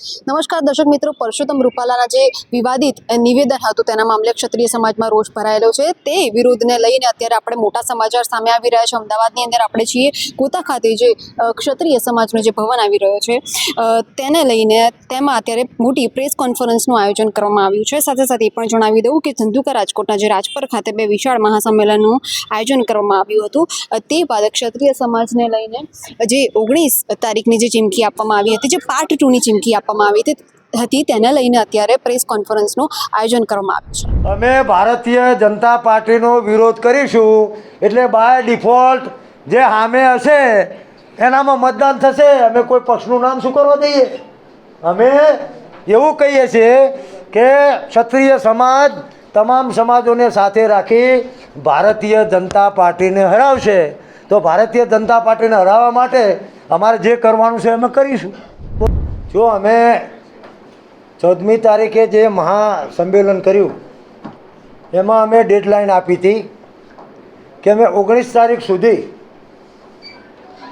નમસ્કાર દર્શક મિત્રો, પરસોત્તમ રૂપાલાના જે વિવાદિત નિવેદન હતું તેના મામલે ક્ષત્રિય સમાજમાં રોષ ભરાયેલો છે. તે વિરોધને લઈને અત્યારે આપણે મોટા સમાચાર સામે આવી રહ્યા છે. અમદાવાદની અંદર આપણે છીએ કોતા ખાતે જે ક્ષત્રિય સમાજનો જે ભવન આવી રહ્યો છે. તેને લઈને તેમાં અત્યારે મોટી પ્રેસ કોન્ફરન્સનું આયોજન કરવામાં આવ્યું છે. સાથે સાથે એ પણ જણાવી દઉં કે ધંધુકા રાજકોટના જે રાજપર ખાતે બે વિશાળ મહાસંમેલનનું આયોજન કરવામાં આવ્યું હતું. તે બાદ ક્ષત્રિય સમાજને લઈને જે ઓગણીસ તારીખની જે ચીમકી આપવામાં આવી હતી, જે પાર્ટ ટુની ચીમકી આપવામાં આવી હતી. હતી તેને લઈને અત્યારે પ્રેસ કોન્ફરન્સનું આયોજન કરવામાં આવ્યું છે. અમે ભારતીય જનતા પાર્ટીનો વિરોધ કરીશું એટલે બાય ડિફોલ્ટ જે સામે હશે, એનામાં મતદાન થશે. અમે કોઈ પક્ષનું નામ શું કરવા દઈએ? અમે એવું કહીએ છીએ કે ક્ષત્રિય સમાજ તમામ સમાજોને સાથે રાખી ભારતીય જનતા પાર્ટીને હરાવશે. તો ભારતીય જનતા પાર્ટીને હરાવવા માટે અમારે જે કરવાનું છે અમે કરીશું. જો અમે ચૌદમી તારીખે જે મહાસંમેલન કર્યું, એમાં અમે ડેડલાઇન આપી હતી કે અમે ઓગણીસ તારીખ સુધી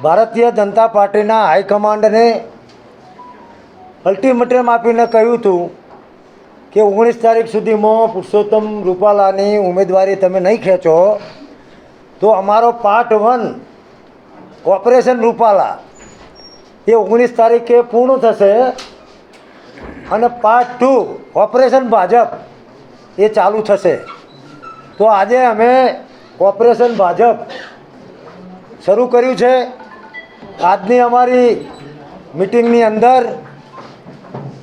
ભારતીય જનતા પાર્ટીના હાઈકમાન્ડને અલ્ટિમેટમ આપીને કહ્યું હતું કે ઓગણીસ તારીખ સુધીમાં પુરુષોત્તમ રૂપાલાની ઉમેદવારી તમે નહીં ખેંચો, તો અમારો પાર્ટ વન ઓપરેશન રૂપાલા એ ઓગણીસ તારીખે પૂર્ણ થશે અને પાર્ટ ટુ ઓપરેશન ભાજપ, એ ચાલુ થશે. તો આજે અમે ઓપરેશન ભાજપ શરૂ કર્યું છે. આજની અમારી મિટિંગની અંદર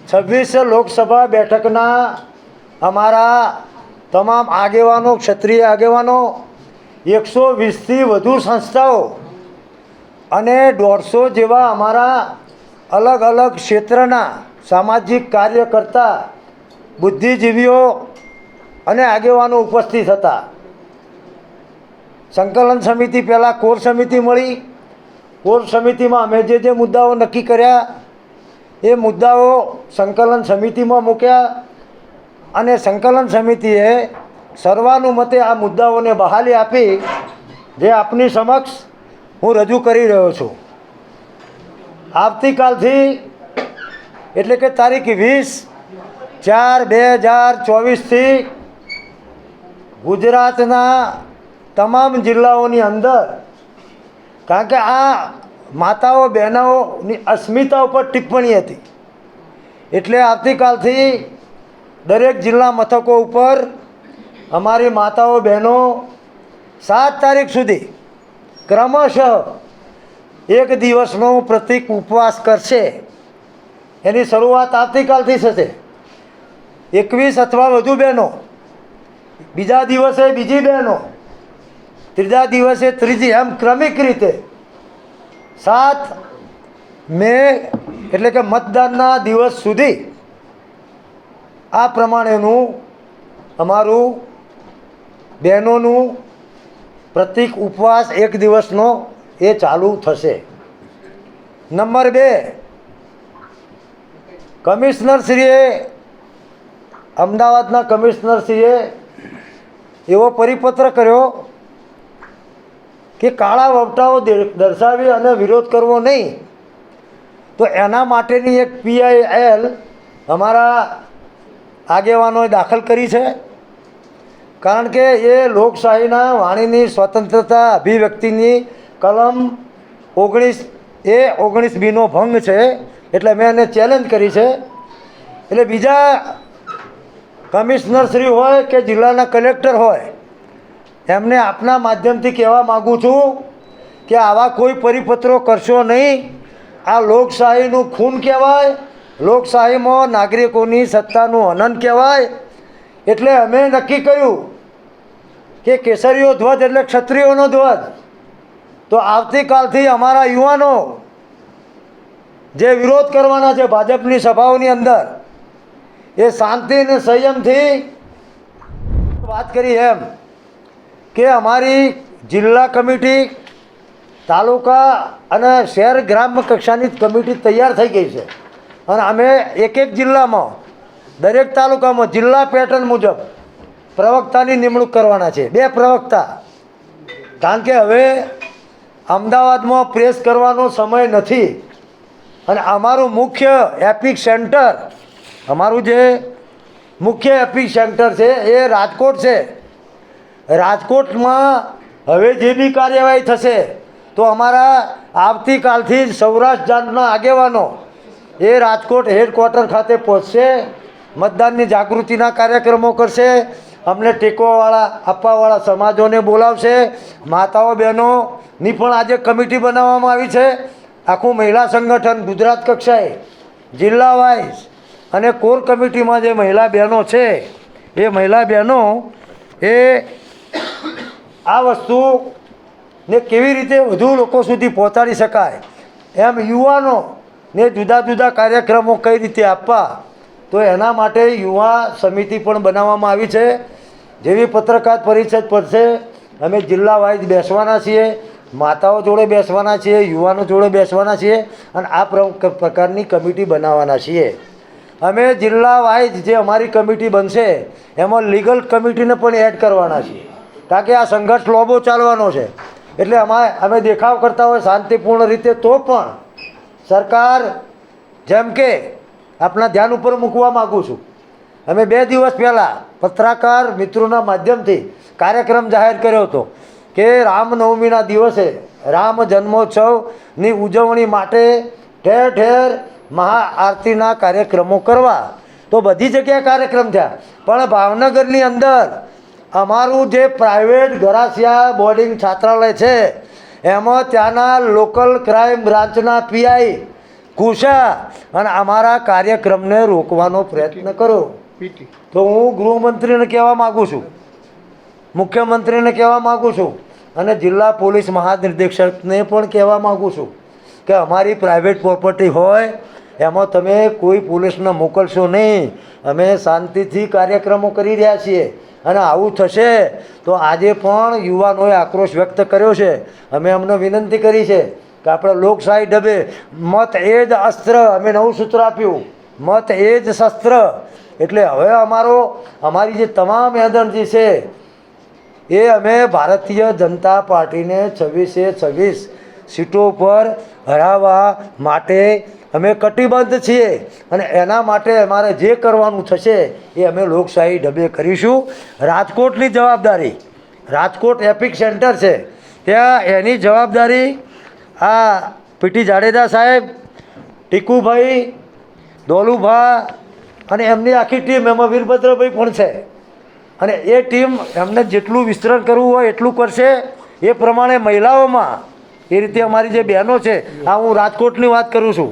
છવ્વીસ લોકસભા બેઠકના અમારા તમામ આગેવાનો, ક્ષત્રિય આગેવાનો, એકસો વીસથી વધુ સંસ્થાઓ અને દોઢસો જેવા અમારા અલગ અલગ ક્ષેત્રના સામાજિક કાર્યકર્તા, બુદ્ધિજીવીઓ અને આગેવાનો ઉપસ્થિત હતા. સંકલન સમિતિ પહેલાં કોર સમિતિ મળી. કોર સમિતિમાં અમે જે જે મુદ્દાઓ નક્કી કર્યા, એ મુદ્દાઓ સંકલન સમિતિમાં મૂક્યા અને સંકલન સમિતિએ સર્વાનુમતે આ મુદ્દાઓને બહાલી આપી, જે આપની સમક્ષ હું રજૂ કરી રહ્યો છું. આવતીકાલથી એટલે કે તારીખ વીસ ચાર બે હજાર ચોવીસથી ગુજરાતના તમામ જિલ્લાઓની અંદર, કારણ કે આ માતાઓ, બહેનોની અસ્મિતા ઉપર ટિપ્પણી હતી. એટલે આવતીકાલથી દરેક જિલ્લા મથકો ઉપર અમારી માતાઓ, બહેનો સાત તારીખ સુધી ક્રમશઃ એક દિવસનો પ્રતિક ઉપવાસ કરશે. એની શરૂઆત આવતીકાલથી થશે. એકવીસ અથવા વધુ બહેનો. બીજા દિવસે બીજી બહેનો. ત્રીજા દિવસે ત્રીજી એમ ક્રમિક રીતે. સાત મે એટલે કે મતદાનના દિવસ સુધી આ પ્રમાણેનું અમારું બહેનોનું પ્રતિક ઉપવાસ એક દિવસનો એ ચાલુ થશે. નંબર બે, કમિશનરશ્રીએ, અમદાવાદના કમિશનરશ્રીએ એવો પરિપત્ર કર્યો કે કાળા વપટાઓ દર્શાવી અને વિરોધ કરવો નહીં. તો એના માટેની એક પીઆઈએલ અમારા આગેવાનોએ દાખલ કરી છે. કારણ કે એ લોકશાહીના વાણીની સ્વતંત્રતા અભિવ્યક્તિની કલમ ઓગણીસ, એ ઓગણીસ બીનો ભંગ છે, એટલે મેં એને ચેલેન્જ કરી છે. એટલે બીજા કમિશનરશ્રી હોય કે જિલ્લાના કલેક્ટર હોય, એમને આપના માધ્યમથી કહેવા માગું છું કે આવા કોઈ પરિપત્રો કરશો નહીં. આ લોકશાહીનું ખૂન કહેવાય, લોકશાહીમાં નાગરિકોની સત્તાનું હનન કહેવાય. એટલે અમે નક્કી કર્યું કે કેસરીઓ ધ્વજ એટલે ક્ષત્રિયોનો ધ્વજ. તો આવતીકાલથી અમારા યુવાનો જે વિરોધ કરવાના છે ભાજપની સભાઓની અંદર, એ શાંતિ અને સંયમથી વાત કરી એમ કે અમારી જિલ્લા કમિટી, તાલુકા અને શહેર ગ્રામ્ય કક્ષાની કમિટી તૈયાર થઈ ગઈ છે. અને અમે એક એક જિલ્લામાં, દરેક તાલુકામાં જિલ્લા પેટર્ન મુજબ પ્રવક્તાની નિમણૂક કરવાના છે. બે પ્રવક્તા. કારણ કે હવે અમદાવાદમાં પ્રેસ કરવાનો સમય નથી. અને અમારું મુખ્ય એપિક સેન્ટર અમારું જે મુખ્ય એપિક સેન્ટર છે, એ રાજકોટ છે. રાજકોટમાં હવે જે બી કાર્યવાહી થશે, તો અમારા આવતીકાલથી સૌરાષ્ટ્ર જાતના આગેવાનો એ રાજકોટ હેડક્વાર્ટર ખાતે પહોંચશે, મતદાનની જાગૃતિના કાર્યક્રમો કરશે અમને ટેકોવાળા, આપવાવાળા સમાજોને બોલાવશે. માતાઓ, બહેનોની પણ આજે કમિટી બનાવવામાં આવી છે. આખું મહિલા સંગઠન ગુજરાત કક્ષાએ, જિલ્લા વાઇઝ અને કોર કમિટીમાં જે મહિલા બહેનો છે, એ મહિલા બહેનો એ આ વસ્તુને કેવી રીતે વધુ લોકો સુધી પહોંચાડી શકાય એમ યુવાનો ને જુદા જુદા કાર્યક્રમો કઈ રીતે આપવા, તો એના માટે યુવા સમિતિ પણ બનાવવામાં આવી છે. જેવી પત્રકાર પરિષદ પડશે, અમે જિલ્લા વાઇઝ બેસવાના છીએ, માતાઓ જોડે બેસવાના છીએ, યુવાનો જોડે બેસવાના છીએ અને આ પ્ર- પ્રકારની કમિટી બનાવવાના છીએ. અમે જિલ્લા વાઇઝ જે અમારી કમિટી બનશે, એમાં લીગલ કમિટીને પણ એડ કરવાના છીએ. કારણ કે આ સંઘર્ષ લોબો ચાલવાનો છે. એટલે અમારે, અમે દેખાવ કરતા હોય શાંતિપૂર્ણ રીતે, તો પણ સરકાર જેમ કે આપણા ધ્યાન ઉપર મૂકવા માગું છું. અમે બે દિવસ પહેલાં પત્રકાર મિત્રોના માધ્યમથી કાર્યક્રમ જાહેર કર્યો હતો કે રામનવમીના દિવસે રામ જન્મોત્સવની ઉજવણી માટે ઠેર ઠેર મહાઆરતીના કાર્યક્રમો કરવા. તો બધી જગ્યાએ કાર્યક્રમ થયા. પણ ભાવનગરની અંદર અમારું જે પ્રાઇવેટ ગરાસિયા બોર્ડિંગ છાત્રાલય છે, એમાં ત્યાંના લોકલ ક્રાઇમ બ્રાન્ચના પીઆઈ કુશા અને અમારા કાર્યક્રમને રોકવાનો પ્રયત્ન તો હું ગૃહમંત્રીને કહેવા માગું છું. મુખ્યમંત્રીને કહેવા માગું છું. અને જિલ્લા પોલીસ મહાનિર્દેશકને પણ કહેવા માગું છું કે અમારી પ્રાઇવેટ પ્રોપર્ટી હોય, એમાં તમે કોઈ પોલીસને મોકલશો નહીં. અમે શાંતિથી કાર્યક્રમો કરી રહ્યા છીએ. અને આવું થશે તો આજે પણ યુવાનોએ આક્રોશ વ્યક્ત કર્યો છે. અમે અમને વિનંતી કરી છે કે આપણે લોકશાહી ડબે, મત એ જ અસ્ત્ર, અમે નવું સૂત્ર આપ્યું. મત એ જ શસ્ત્ર. એટલે હવે અમારો, અમારી જે તમામ એનર્જી છે, એ અમે ભારતીય જનતા પાર્ટીને છવ્વીસે છવ્વીસ સીટો પર હરાવવા માટે અમે કટિબદ્ધ છીએ અને એના માટે અમારે જે કરવાનું થશે એ અમે લોકશાહી ઢબે કરીશું. રાજકોટની જવાબદારી, રાજકોટ એપિક સેન્ટર છે, ત્યાં એની જવાબદારી આ પીટી જાડેજા સાહેબ, ટીકુભાઈ, દોલુભા અને એમની આખી ટીમ એમાં વીરભદ્રભાઈ પણ છે. અને એ ટીમ એમને જેટલું વિસ્તરણ કરવું હોય, એટલું કરશે. એ પ્રમાણે મહિલાઓમાં એ રીતે અમારી જે બહેનો છે, આ હું રાજકોટની વાત કરું છું.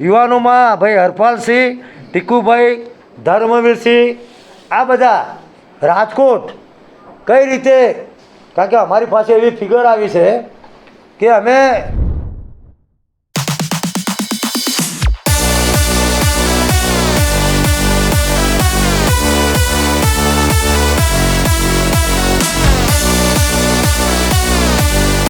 યુવાનોમાં ભાઈ હરપાલસિંહ, ટીકુભાઈ, ધર્મવીરસિંહ, આ બધા રાજકોટ કઈ રીતે, કારણ કે અમારી પાસે એવી ફિગર આવી છે કે અમે